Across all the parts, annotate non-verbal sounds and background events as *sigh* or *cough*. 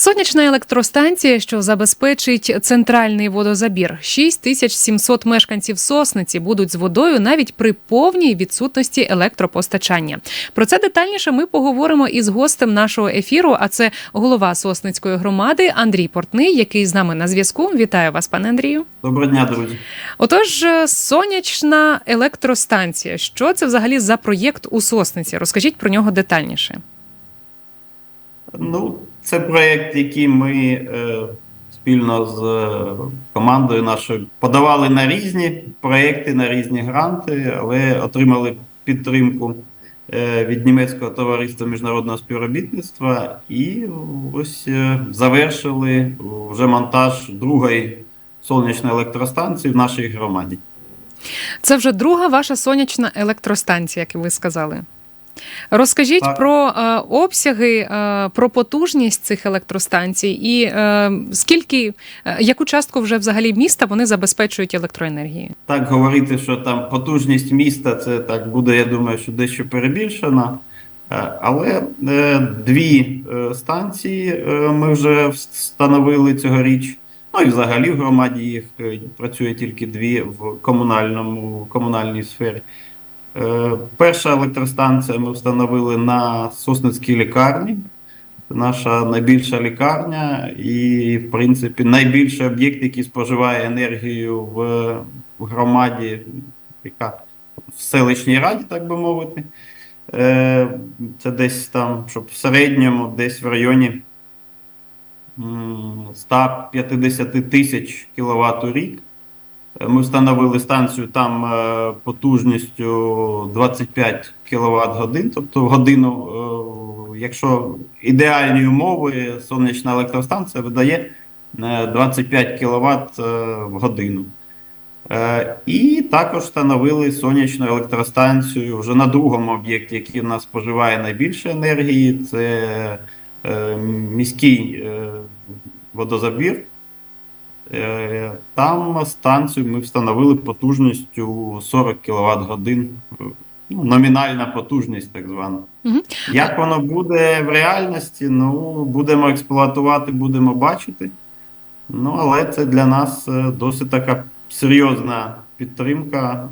Сонячна електростанція, що забезпечить центральний водозабір. 6700 мешканців Сосниці будуть з водою навіть при повній відсутності електропостачання. Про це детальніше ми поговоримо із гостем нашого ефіру. А це голова Сосницької громади Андрій Портний, який з нами на зв'язку. Вітаю вас, пане Андрію. Доброго дня, друзі. Отож, е, сонячна електростанція. Що це взагалі за проєкт у Сосниці? Розкажіть про нього детальніше. Ну, це проєкт, який ми е, спільно з е, командою нашою подавали на різні проєкти, на різні гранти, але отримали підтримку е, від німецького товариства міжнародного співробітництва і ось завершили вже монтаж другої сонячної електростанції в нашій громаді. Це вже друга ваша сонячна електростанція, як ви сказали. Розкажіть Так. про е, обсяги, е, про потужність цих електростанцій і е, скільки, е, яку частку вже взагалі міста вони забезпечують електроенергією? Так говорити, що там потужність міста, це так буде, я думаю, що дещо перебільшено. Е, Але е, дві е, станції е, ми вже встановили цьогоріч. Ну і взагалі в громаді їх е, працює тільки дві в комунальному комунальній сфері. Е, Перша електростанція ми встановили на Сосницькій лікарні. Це наша найбільша лікарня і, в принципі, найбільший об'єкт, який споживає енергію в, громаді, яка в селищній раді, так би мовити. Е, Це десь там, щоб в середньому, десь в районі 150 тисяч кВт у рік. Е, Ми встановили станцію там е, потужністю 25 кВт годин, тобто в годину, е, якщо ідеальні умови, сонячна електростанція видає е, 25 кВт в годину. Е, І також встановили сонячну електростанцію вже на другому об'єкті, який в нас споживає найбільше енергії. Це е, міський е, водозабір. Е, Там станцію ми встановили потужністю 40 кВт годин. Ну, номінальна потужність, так звана. Мгм. Як воно буде в реальності, ну, будемо експлуатувати, будемо бачити. Ну, але це для нас е, досить така серйозна підтримка.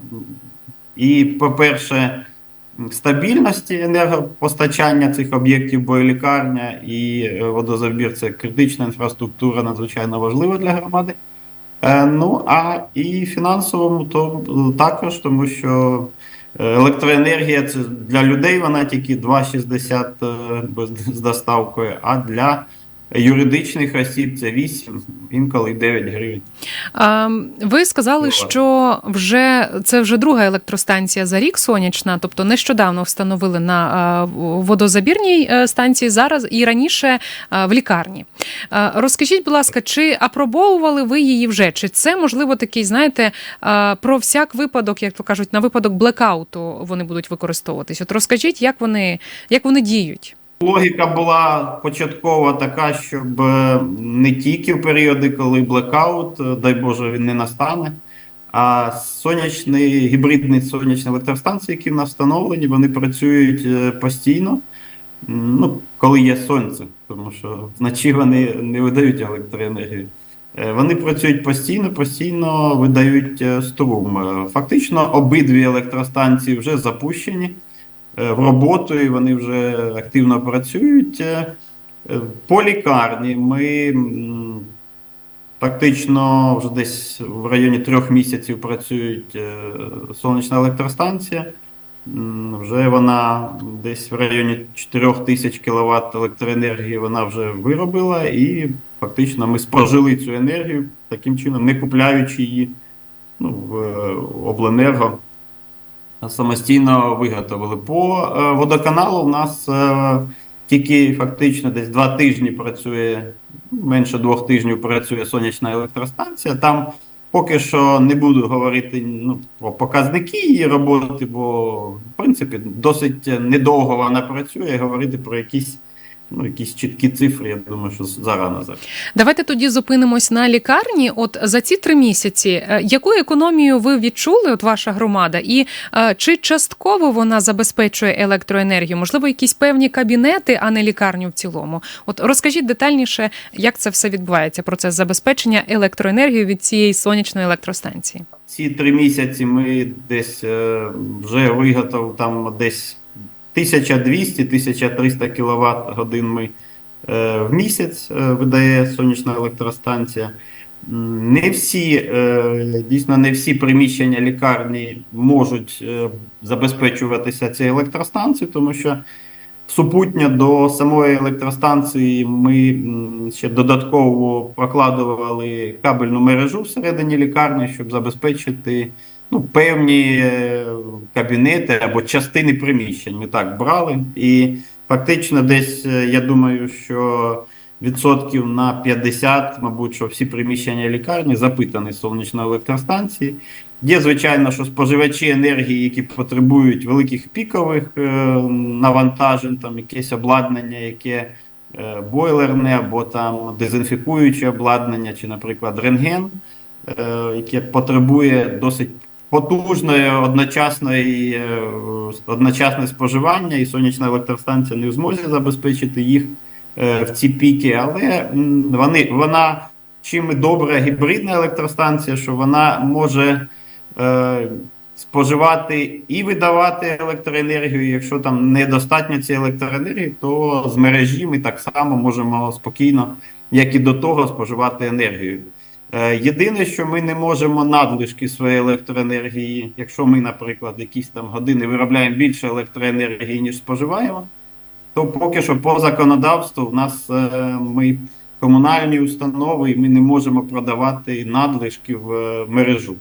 І, по-перше, стабільності енергопостачання цих об'єктів, бо і лікарня і е, водозабір це критична інфраструктура, надзвичайно важлива для громади. Е, Ну, а і фінансовому то також, тому що е, електроенергія це для людей вона тільки 2,60 е, без з доставкою, а для юридичних осіб це 8, інколи 9 гривень. А, ви сказали, що вже це вже друга електростанція за рік сонячна, тобто нещодавно встановили на водозабірній е, станції зараз і раніше в лікарні. Розкажіть, будь ласка, чи апробовували ви її вже? Чи це можливо такий, знаєте, про всяк випадок, як то кажуть, на випадок блекауту вони будуть використовуватись? От розкажіть, як вони, як вони діють? Логіка була початкова така, щоб е, не тільки в періоди, коли блекаут, е, дай Боже, він не настане. А сонячні гібридні сонячні електростанції, які в нас встановлені, вони працюють е, постійно, ну, коли є сонце, тому що вночі вони не видають електроенергію. Вони працюють постійно, постійно видають струм. Фактично, обидві електростанції вже запущені в роботу, і вони вже активно працюють. Е, е, По лікарні ми фактично вже десь в районі трьох місяців працюють е, сонячна електростанція. Вже вона десь в районі 4 тисяч кВт електроенергії вона вже виробила, і фактично ми спожили цю енергію таким чином, не купляючи її ну, в е, обленерго самостійно виготовили. По е, водоканалу в нас е, тільки фактично десь два тижні працює, менше двох тижнів працює сонячна електростанція. Там поки що не буду говорити ну, про показники її роботи, бо в принципі досить недовго вона працює. Говорити про якісь ну, якісь чіткі цифри, я думаю, що зарано зараз. Давайте тоді зупинимось на лікарні. От за ці три місяці, е, яку економію ви відчули, от ваша громада, і е, чи частково вона забезпечує електроенергію? Можливо, якісь певні кабінети, а не лікарню в цілому? От розкажіть детальніше, як це все відбувається, процес забезпечення електроенергією від цієї сонячної електростанції. Ці три місяці ми десь е, вже виготовили там десь 1200-1300 кВт годин ми е, в місяць е, видає сонячна електростанція. Не всі, е, дійсно, не всі приміщення лікарні можуть забезпечуватися цією електростанцією, тому що супутньо до самої електростанції ми ще додатково прокладували кабельну мережу всередині лікарні, щоб забезпечити ну, певні е, кабінети або частини приміщень. Ми так брали. І фактично, десь е, я думаю, що відсотків на 50, мабуть, що всі приміщення лікарні запитані сонячної електростанції. Є, звичайно, що споживачі енергії, які потребують великих пікових е, навантажень, там якесь обладнання, яке е, бойлерне або там дезінфікуюче обладнання, чи, наприклад, рентген, е, яке потребує досить потужної одночасної, е, одночасне споживання, і сонячна електростанція не в змозі забезпечити їх е, в ці піки, але вони, вона чим і добра гібридна електростанція, що вона може е, споживати і видавати електроенергію. Якщо там недостатньо цієї електроенергії, то з мережі ми так само можемо спокійно, як і до того, споживати енергію. Е, Єдине, що ми не можемо надлишки своєї електроенергії, якщо ми, наприклад, якісь там години виробляємо більше електроенергії, ніж споживаємо, то поки що по законодавству в нас е, ми комунальні установи, і ми не можемо продавати надлишки в е, мережу.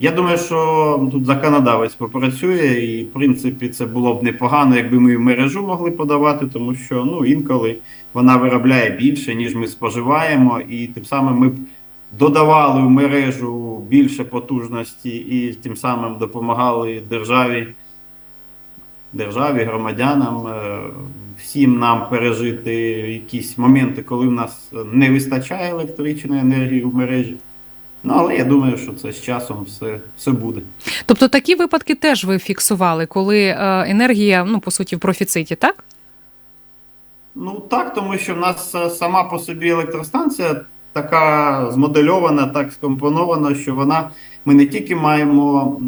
Я думаю, що тут законодавець попрацює, і в принципі це було б непогано, якби ми в мережу могли подавати, тому що ну інколи вона виробляє більше, ніж ми споживаємо, і тим самим ми додавали в мережу більше потужності і тим самим допомагали державі, державі, громадянам, е, всім нам пережити якісь моменти, коли в нас не вистачає електричної енергії в мережі. Ну, але я думаю, що це з часом все, все буде. Тобто такі випадки теж ви фіксували, коли е, енергія, ну по суті, в профіциті, так? Ну так, тому що в нас е, сама по собі електростанція така змодельована, так скомпонована, що вона ми не тільки маємо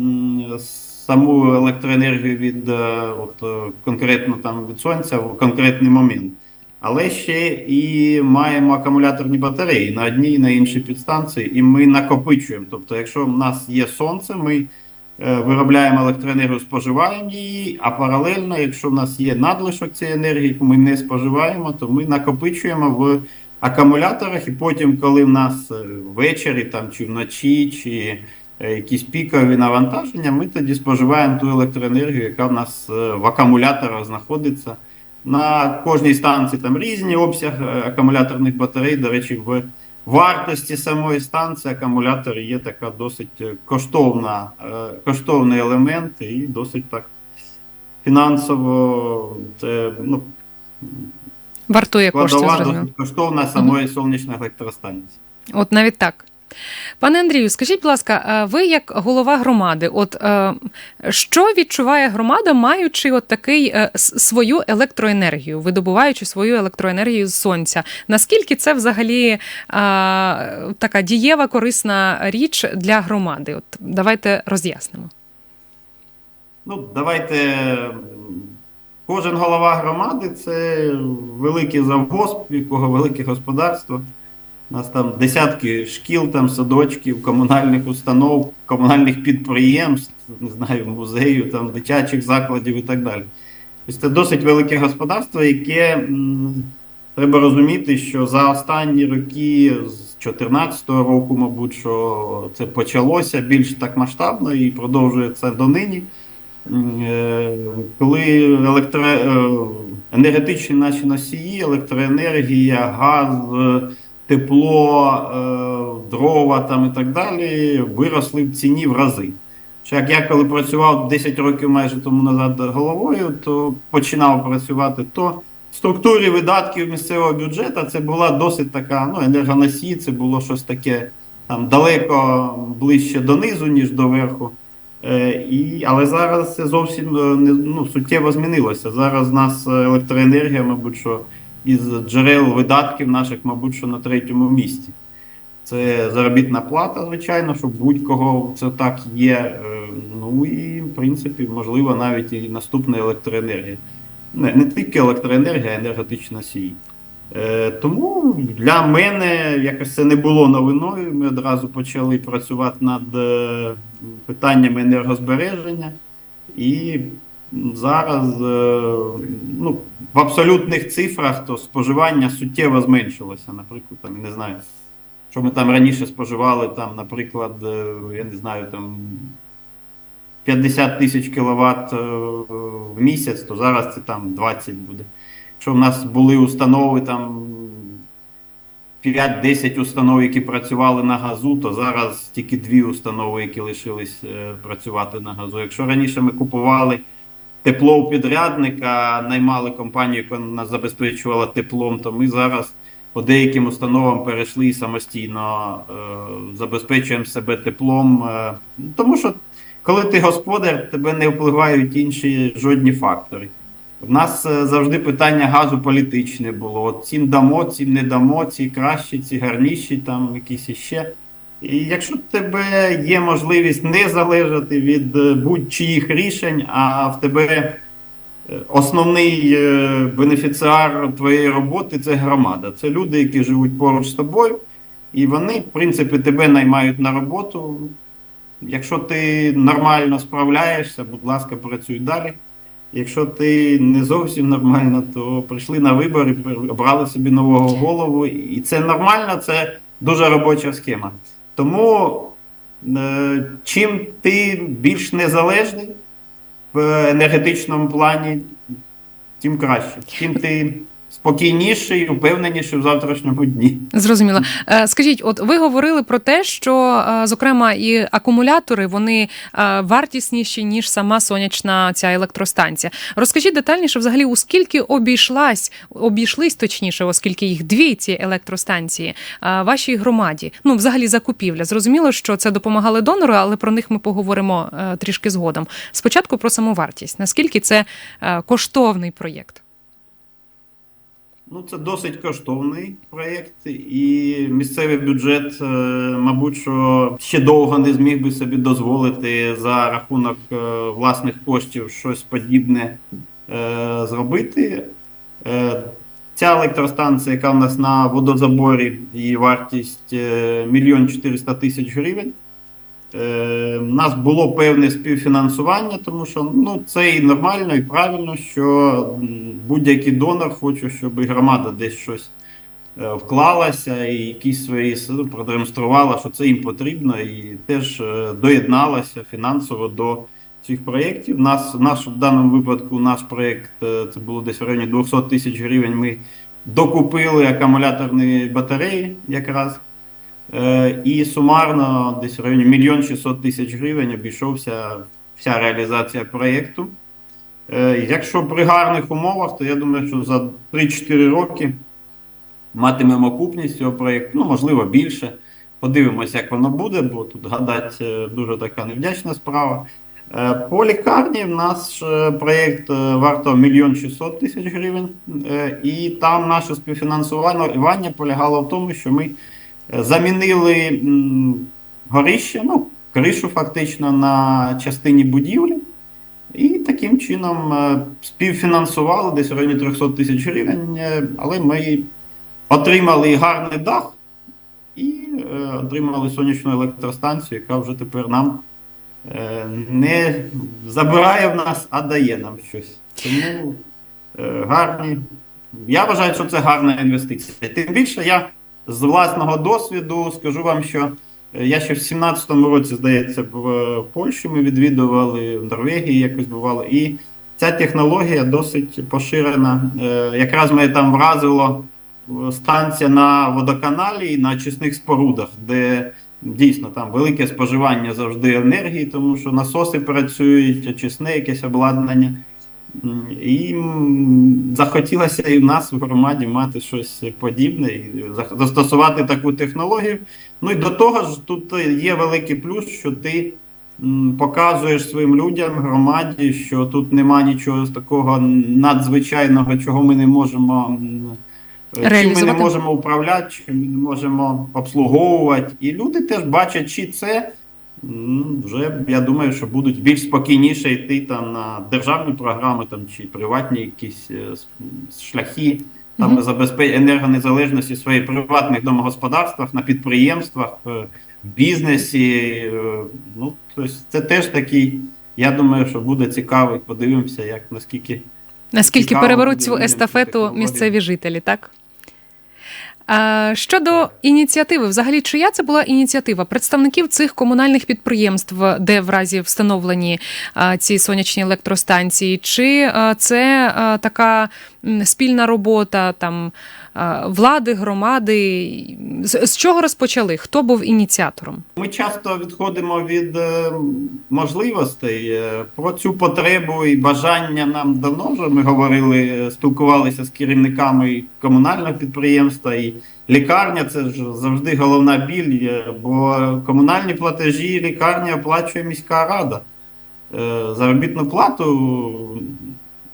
саму електроенергію від е, от, е, конкретно там від сонця в конкретний момент, але ще і маємо акумуляторні батареї на одній і на іншій підстанції, і ми накопичуємо. Тобто, якщо в нас є сонце, ми е, виробляємо електроенергію, споживаємо її, а паралельно, якщо в нас є надлишок цієї енергії, яку ми не споживаємо, то ми накопичуємо в акумуляторах, і потім, коли в нас е, ввечері там, чи вночі, чи е, якісь пікові навантаження, ми тоді споживаємо ту електроенергію, яка в нас е, в акумуляторах знаходиться. На кожній станції там різні обсяг е, акумуляторних батарей. До речі, в вартості самої станції акумулятор є така досить коштовна, коштовний елемент і досить так фінансово це ну, Вартує коштів, складова зрозуміло. коштовна самої сонячної електростанції. От навіть так. Пане Андрію, скажіть, будь ласка, ви як голова громади, от е, що відчуває громада, маючи от такий е, свою електроенергію, видобуваючи свою електроенергію з сонця? Наскільки це взагалі е, така дієва корисна річ для громади? От давайте роз'яснимо. Ну, давайте. Кожен голова громади це великий завгосп, якого велике господарство. У нас там десятки шкіл, там, садочків, комунальних установ, комунальних підприємств, не знаю, музеїв, там, дитячих закладів і так далі. Тобто це досить велике господарство, яке треба розуміти, що за останні роки, з 2014 року, мабуть, що це почалося більш так масштабно і продовжується донині. Е, Коли електро... е, енергетичні наші носії, електроенергія, газ, е, тепло, дрова там і так далі виросли в ціні в рази. Як я коли працював 10 років майже тому назад головою, то починав працювати, то структурі видатків місцевого бюджету це була досить така ну, енергоносій, це було щось таке там далеко ближче донизу, ніж до верху. Е, і, але зараз це зовсім е, ну, суттєво змінилося. Зараз в нас електроенергія, мабуть, що із джерел видатків наших, мабуть, що на третьому місці. Це заробітна плата, звичайно, що будь-кого це так є. Е, Ну і, в принципі, можливо, навіть і наступна електроенергія. Не, не тільки електроенергія, а енергетична сій. Е, тому для мене якось це не було новиною. Ми одразу почали працювати над е, питаннями енергозбереження. І зараз е, ну, в абсолютних цифрах то споживання суттєво зменшилося. Наприклад, там, не знаю, що ми там раніше споживали, там, наприклад, я не знаю, там 50 тисяч кВт в місяць, то зараз це там 20 буде. Якщо в нас були установи там 5-10 установ, які працювали на газу, то зараз тільки дві установи, які лишились е, працювати на газу. Якщо раніше ми купували тепло у підрядника, наймали компанію, яка нас забезпечувала теплом, то ми зараз по деяким установам перейшли і самостійно е, забезпечуємо себе теплом. Е, тому що коли ти господар, тебе не впливають інші жодні фактори. У нас е, завжди питання газу політичне було. От цим дамо, цим не дамо, ці кращі, ці гарніші, там якісь іще. І якщо в тебе є можливість не залежати від е, будь-чиїх рішень, а в тебе е, основний бенефіціар твоєї роботи це громада. Це люди, які живуть поруч з тобою, і вони, в принципі, тебе наймають на роботу. Якщо ти нормально справляєшся, будь ласка, працюй далі. Якщо ти не зовсім нормально, то прийшли на вибори, обрали собі нового голову, і це нормально, це дуже робоча схема. Тому е, чим ти більш незалежний в енергетичному плані, тим краще. Тим ти спокійніший, упевненіший в завтрашньому дні. Зрозуміло. Е, Скажіть, от ви говорили про те, що е, зокрема і акумулятори вони е, вартісніші ніж сама сонячна ця електростанція. Розкажіть детальніше, взагалі, у скільки обійшлась, обійшлись точніше, оскільки їх дві ці електростанції вашій громаді. Ну, взагалі, закупівля. Зрозуміло, що це допомагали донори, але про них ми поговоримо трішки згодом. Спочатку про саму вартість. Наскільки це коштовний проєкт? Ну, це досить коштовний проєкт, і місцевий бюджет, е, мабуть, що ще довго не зміг би собі дозволити за рахунок е, власних коштів щось подібне е, зробити. Ця електростанція, яка в нас на водозаборі, її вартість мільйон 400 тисяч гривень. Е, У нас було певне співфінансування, тому що ну, це і нормально, і правильно, що будь-який донор хоче, щоб громада десь щось е, вклалася і якісь свої сили продемонструвала, що це їм потрібно, і теж е, доєдналася фінансово до цих проєктів. Нас, наш, в даному випадку наш проєкт е, це було десь в районі 200 тисяч гривень. Ми докупили акумуляторні батареї якраз. Е, І сумарно десь в районі мільйон 600 тисяч гривень обійшовся вся реалізація проєкту. Е, Якщо при гарних умовах, то я думаю, що за 3-4 роки матимемо окупність цього проєкту, ну, можливо, більше. Подивимося, як воно буде, бо тут гадати е, дуже така невдячна справа. По лікарні в нас проєкт варто 1 мільйон 600 тисяч гривень, і там наше співфінансування полягало в тому, що ми замінили горище, ну, кришу фактично на частині будівлі. І таким чином е, співфінансували десь в районі 300 тисяч гривень, е, але ми отримали гарний дах і е, отримали сонячну електростанцію, яка вже тепер нам не забирає в нас, а дає нам щось. Тому гарні. Я вважаю, що це гарна інвестиція. Тим більше я з власного досвіду скажу вам, що е, я ще в 17-му році, здається, в е, Польщі ми відвідували, в Норвегії якось бувало. І ця технологія досить поширена. Е, Якраз мене там вразило станція на водоканалі і на очисних спорудах, де дійсно там велике споживання завжди енергії, тому що насоси працюють, очисне якесь обладнання. І захотілося і в нас в громаді мати щось подібне, і застосувати таку технологію. Ну і до того ж, тут є великий плюс, що ти показуєш своїм людям, громаді, що тут нема нічого з такого надзвичайного, чого ми не можемо. Чим ми не можемо управляти, чим ми не можемо обслуговувати. І люди теж бачать, чи це вже я думаю, що будуть більш спокійніше йти там на державні програми там, чи приватні якісь е, шляхи там забезпечення енергонезалежності в своїх приватних домогосподарствах, на підприємствах, е, в бізнесі. е, Ну, тобто це теж такий. Я думаю, що буде цікаво, подивимося, як наскільки Наскільки переберуть цю естафету місцеві жителі, так? Щодо ініціативи, взагалі, чия це була ініціатива? Представників цих комунальних підприємств, де в разі встановлені ці сонячні електростанції, чи це така спільна робота там влади, громади? З, з чого розпочали? Хто був ініціатором? Ми часто відходимо від е, можливостей. Е, Про цю потребу і бажання нам давно вже ми говорили, е, спілкувалися з керівниками комунального підприємства і лікарня це ж завжди головна біль, е, бо комунальні платежі лікарня оплачує міська рада. Е, Заробітну плату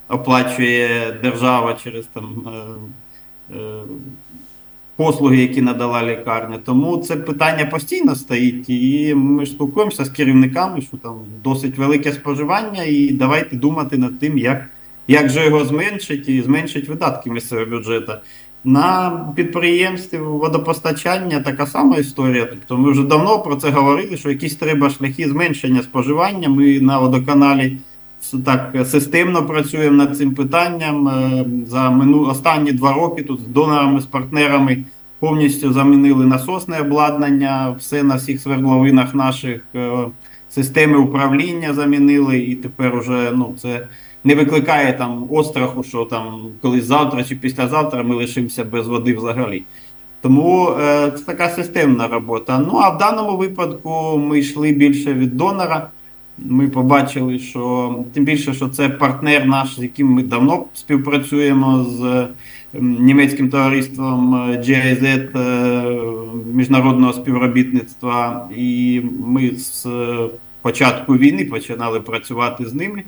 оплачує держава через там. Е, послуги, які надала лікарня. Тому це питання постійно стоїть, і ми ж спілкуємося з керівниками, що там досить велике споживання, і давайте думати над тим, як, як же його зменшити і зменшити видатки місцевого бюджету. На підприємстві водопостачання така сама історія. Тобто ми вже давно про це говорили, що якісь треба шляхи зменшення споживання. Ми на водоканалі так системно працюємо над цим питанням. Е, За мину... останні два роки тут з донорами, з партнерами повністю замінили насосне обладнання, все на всіх свердловинах наших е, системи управління замінили, і тепер уже ну, це не викликає там остраху, що там колись завтра чи післязавтра ми лишимося без води взагалі. Тому е, це така системна робота. Ну а в даному випадку ми йшли більше від донора. Ми побачили, що тим більше, що це партнер наш, з яким ми давно співпрацюємо з німецьким товариством е, GIZ е, міжнародного співробітництва, і ми з е, початку війни починали працювати з ними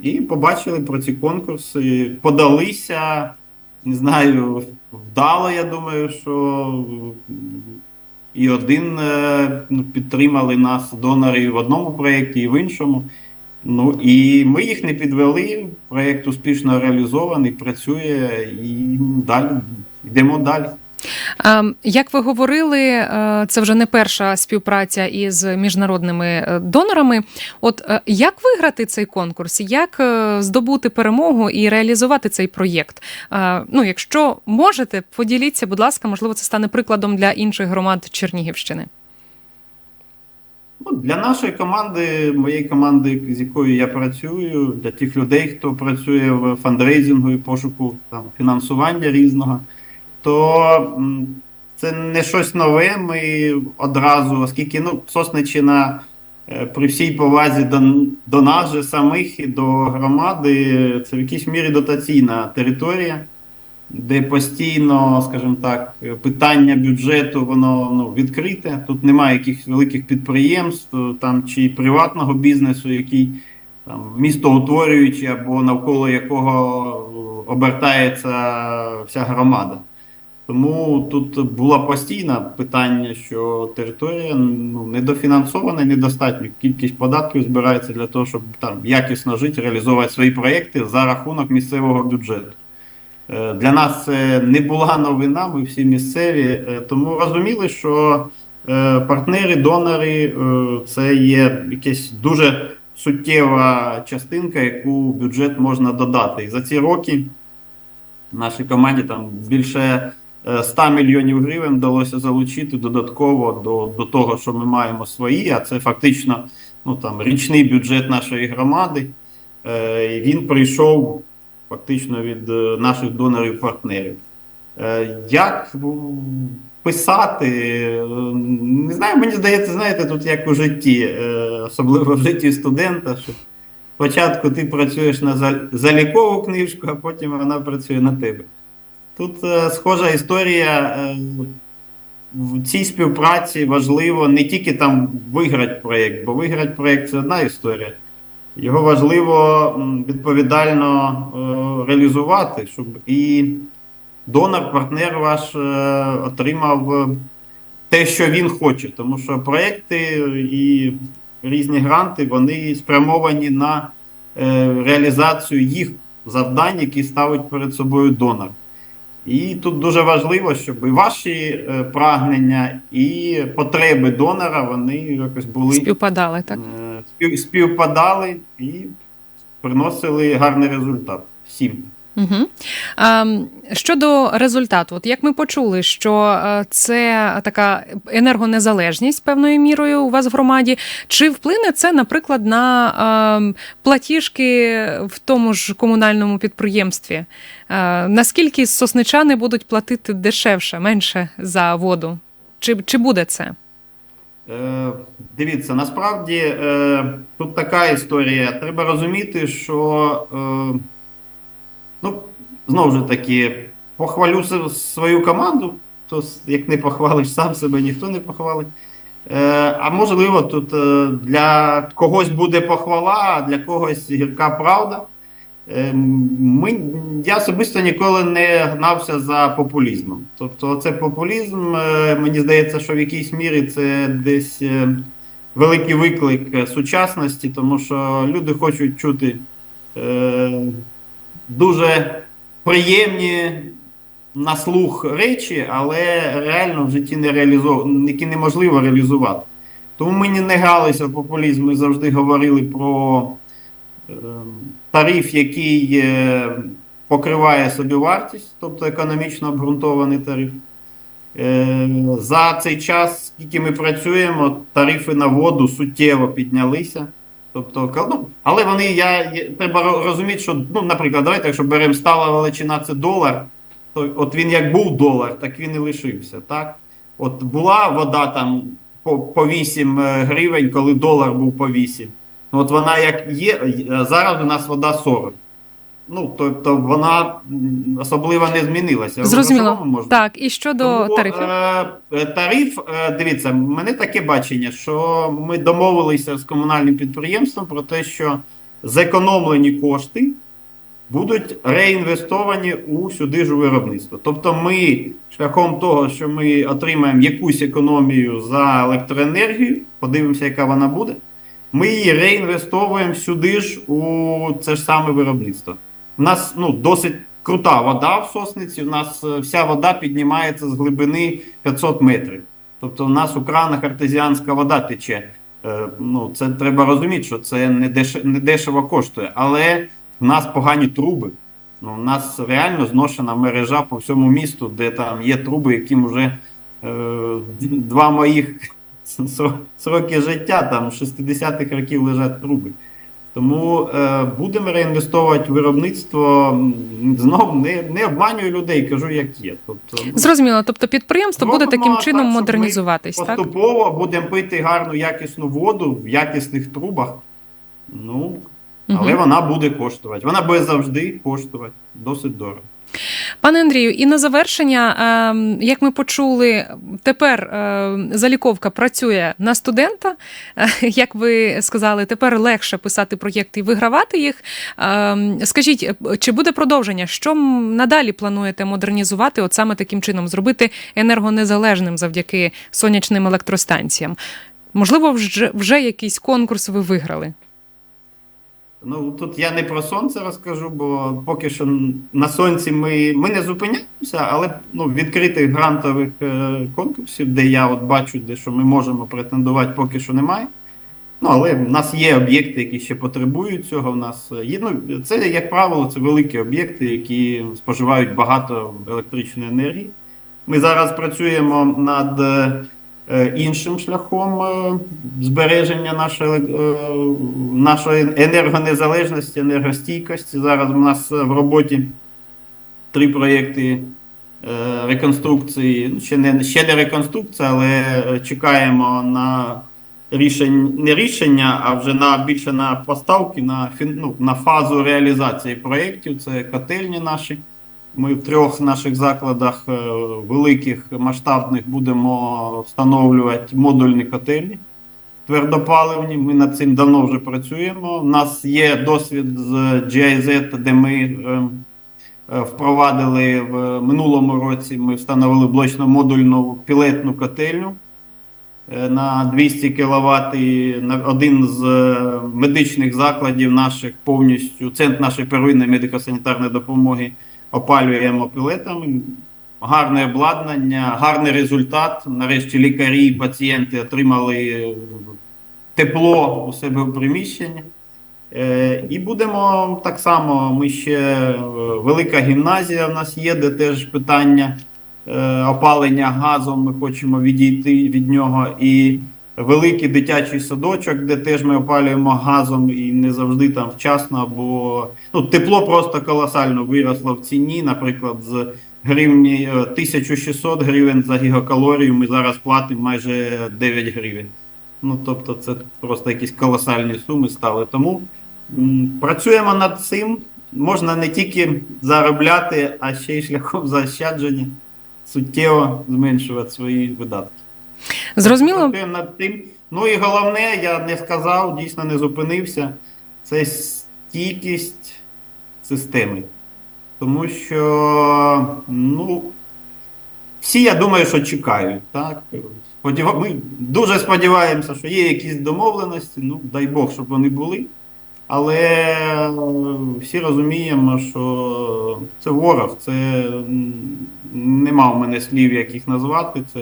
і побачили про ці конкурси, подалися. Не знаю, вдало, я думаю, що і один е, ну, підтримали нас донори в одному проєкті, і в іншому. Ну і ми їх не підвели. Проєкт успішно реалізований, працює і далі йдемо далі. Ем, Як ви говорили, е, це вже не перша співпраця із міжнародними е, донорами. От е, як виграти цей конкурс? Як здобути перемогу і реалізувати цей проєкт? Ну, якщо можете, поділіться, будь ласка, можливо, це стане прикладом для інших громад Чернігівщини. Ну, для нашої команди, моєї команди, з якою я працюю, для тих людей, хто працює в фандрейзингу і пошуку там, фінансування різного, то це не щось нове. Ми одразу, оскільки ну, Сосничина е, при всій повазі до, до нас же самих і до громади, це в якійсь мірі дотаційна територія де постійно, скажімо так, питання бюджету воно ну, відкрите. Тут немає якихось великих підприємств там чи приватного бізнесу, який там містоутворюючий або навколо якого обертається вся громада. Тому тут було постійне питання, що територія ну, недофінансована і недостатньо. Кількість податків збирається для того, щоб там якісно жити, реалізовувати свої проєкти за рахунок місцевого бюджету. Е, Для нас це не була новина, ми всі місцеві, е, тому розуміли, що е, партнери, донори це є якась дуже суттєва частинка, яку бюджет можна додати. І за ці роки нашій команді там більше 100 мільйонів гривень вдалося залучити додатково до, до того, що ми маємо свої, а це фактично ну, там, річний бюджет нашої громади. Е, і Він прийшов фактично від е, наших донорів-партнерів. Е, Як писати? Е, Не знаю, мені здається, знаєте, тут як у житті, е, особливо в житті студента, що спочатку ти працюєш на залікову книжку, а потім вона працює на тебе. Тут е, схожа історія. Е, в цій співпраці важливо не тільки там виграти проєкт, бо виграти проєкт це одна історія. Його важливо відповідально е, реалізувати, щоб і донор, партнер ваш е, отримав те, що він хоче. Тому що проекти і різні гранти вони спрямовані на е, реалізацію їх завдань, які ставить перед собою донор. І тут дуже важливо, щоб і ваші е, прагнення і потреби донора вони якось були Співпадали так. е, спів- співпадали і приносили гарний результат всім. Угу. Щодо результату, от як ми почули, що е, це така енергонезалежність певною мірою у вас в громаді, чи вплине це, наприклад, на ем, платіжки в тому ж комунальному підприємстві? Е, наскільки сосничани будуть платити дешевше, менше за воду? Чи, чи буде це? Е, дивіться, насправді е, тут така історія. Треба розуміти, що е, ну, знову ж таки, похвалю свою команду, то як не похвалиш сам себе, ніхто не похвалить. Е, а можливо, тут е, для когось буде похвала, а для когось гірка правда. Е, Ми, я особисто ніколи не гнався за популізмом. Тобто, це популізм, мені здається, що в якійсь мірі це десь великий виклик сучасності, тому що люди хочуть чути дуже приємні на слух речі, але реально в житті не реалізов... які неможливо реалізувати. Тому ми не гралися в популізм, ми завжди говорили про е, тариф, який е, покриває собівартість, тобто економічно обґрунтований тариф. Е, За цей час, скільки ми працюємо, тарифи на воду суттєво піднялися. Тобто, ну, але вони, я, треба розуміти, що, ну, наприклад, давайте, якщо беремо стала величина, це долар, то от він як був долар, так він і лишився. Так? От була вода там по, по 8 е, гривень, коли долар був по 8. Ну, От вона як є, е, зараз у нас вода 40. Ну, тобто вона особливо не змінилася. Зрозуміло. Так, і щодо тому, тарифів. Е, е, тариф, е, дивіться, мене таке бачення, що ми домовилися з комунальним підприємством про те, що зекономлені кошти будуть реінвестовані у сюди ж у виробництво. Тобто ми шляхом того, що ми отримаємо якусь економію за електроенергію, подивимося, яка вона буде, ми її реінвестовуємо сюди ж у це ж саме виробництво. У нас ну, досить крута вода в сосниці. У нас е, вся вода піднімається з глибини 500 метрів. Тобто, у нас у кранах артезіанська вода тече. Е, Ну, це треба розуміти, що це не, деш... не дешево коштує. Але в нас погані труби. Ну, у нас реально зношена мережа по всьому місту, де там є труби, яким вже е, два моїх *laughs* сроки життя, там 60-х років лежать труби. Тому е, будемо реінвестувати виробництво. Знов не, не обманюю людей, кажу, як є. Тобто, ну, Зрозуміло, тобто підприємство буде таким так, чином ми модернізуватись, так? поступово будемо пити гарну якісну воду в якісних трубах. Ну, але угу. вона буде коштувати. Вона буде завжди коштувати досить дорого. Пане Андрію, і на завершення, ем, як ми почули, тепер ем, заліковка працює на студента. Е, Як ви сказали, тепер легше писати проєкти і вигравати їх. Ем, Скажіть, чи буде продовження? Що надалі плануєте модернізувати, от саме таким чином, зробити енергонезалежним завдяки сонячним електростанціям? Можливо, вже, вже якийсь конкурс ви виграли? Ну, тут я не про сонце розкажу, бо поки що на сонці ми, ми не зупиняємося, але ну, відкритих грантових е, конкурсів, де я от бачу, де що ми можемо претендувати, поки що немає. Ну, але в нас є об'єкти, які ще потребують цього. В нас є, ну, це, як правило, це великі об'єкти, які споживають багато електричної енергії. Ми зараз працюємо над е, е, іншим шляхом е, збереження нашої, е, нашої енергонезалежності, енергостійкості. Зараз у нас е, в роботі три проєкти е, реконструкції. Ну, ще не, ще не реконструкція, але е, чекаємо на рішень, не рішення, а вже на більше на поставки, на, ну, на фазу реалізації проєктів. Це котельні наші. Ми в трьох наших закладах е, великих масштабних будемо встановлювати модульні котельні твердопаливні. Ми над цим давно вже працюємо. У нас є досвід з GIZ, де ми е, е, впровадили в минулому році. Ми встановили блочно-модульну пілетну котельню на 200 кВт. І один з медичних закладів наших повністю центр нашої первинної медико-санітарної допомоги опалюємо пілетами. Гарне обладнання, гарний результат. Нарешті лікарі і пацієнти отримали тепло у себе в приміщенні. Е, І будемо так само. Ми ще е, велика гімназія в нас є, де теж питання е, опалення газом. Ми хочемо відійти від нього. І великий дитячий садочок, де теж ми опалюємо газом і не завжди там вчасно, бо ну, тепло просто колосально виросло в ціні. Наприклад, з гривні е, 1600 гривень за гігакалорію. Ми зараз платимо майже 9 гривень. Ну, тобто, це просто якісь колосальні суми стали. Тому працюємо над цим. Можна не тільки заробляти, а ще й шляхом заощадження суттєво зменшувати свої видатки. Зрозуміло. Над тим. Ну і головне, я не сказав, дійсно не зупинився. Це стійкість системи. Тому що, ну, всі, я думаю, що чекають. Так? Ми дуже сподіваємося, що є якісь домовленості. Ну, дай Бог, щоб вони були. Але е, всі розуміємо, що це ворог, це нема в мене слів, як їх назвати. Це,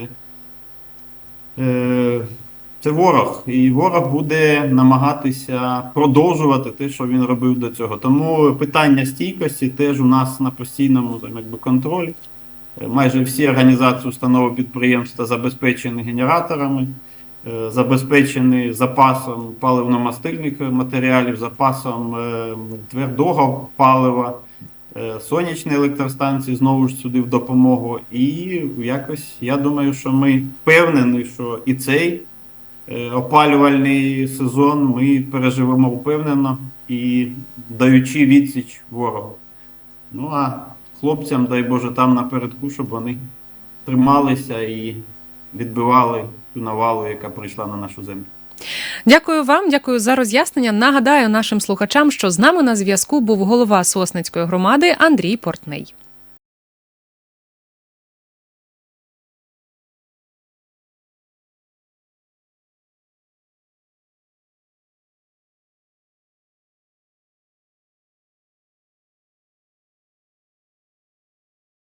це ворог, і ворог буде намагатися продовжувати те, що він робив до цього. Тому питання стійкості теж у нас на постійному якби, контролі. Е, Майже всі організації установи підприємства забезпечені генераторами, е, забезпечені запасом паливно-мастильних матеріалів, запасом е, твердого палива, е, сонячні електростанції знову ж сюди в допомогу. І якось я думаю, що ми впевнені, що і цей е, опалювальний сезон ми переживемо впевнено і даючи відсіч ворогу. Ну а хлопцям, дай Боже, там напередку, щоб вони трималися і відбивали ту навалу, яка прийшла на нашу землю. Дякую вам, дякую за роз'яснення. Нагадаю нашим слухачам, що з нами на зв'язку був голова Сосницької громади Андрій Портний.